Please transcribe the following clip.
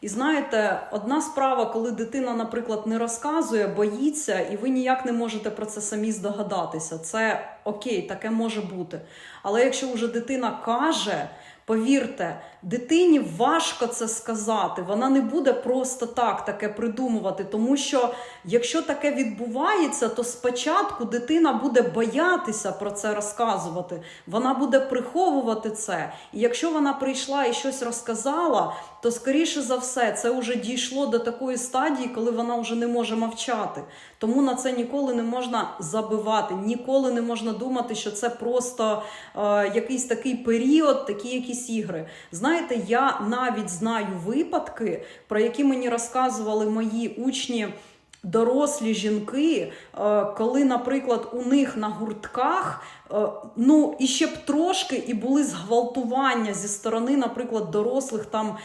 І знаєте, одна справа, коли дитина, наприклад, не розказує, боїться, і ви ніяк не можете про це самі здогадатися. Це окей, таке може бути. Але якщо вже дитина каже, повірте, дитині важко це сказати. Вона не буде просто так таке придумувати, тому що якщо таке відбувається, то спочатку дитина буде боятися про це розказувати. Вона буде приховувати це. І якщо вона прийшла і щось розказала, то скоріше за все це вже дійшло до такої стадії, коли вона вже не може мовчати. Тому на це ніколи не можна забивати, ніколи не можна думати, що це просто е, якийсь такий період, такі якісь ігри. Знаєте, я навіть знаю випадки, про які мені розказували мої учні. Дорослі жінки, е, коли, наприклад, у них на гуртках, е, ну і ще б трошки, і були зґвалтування зі сторони, наприклад, дорослих там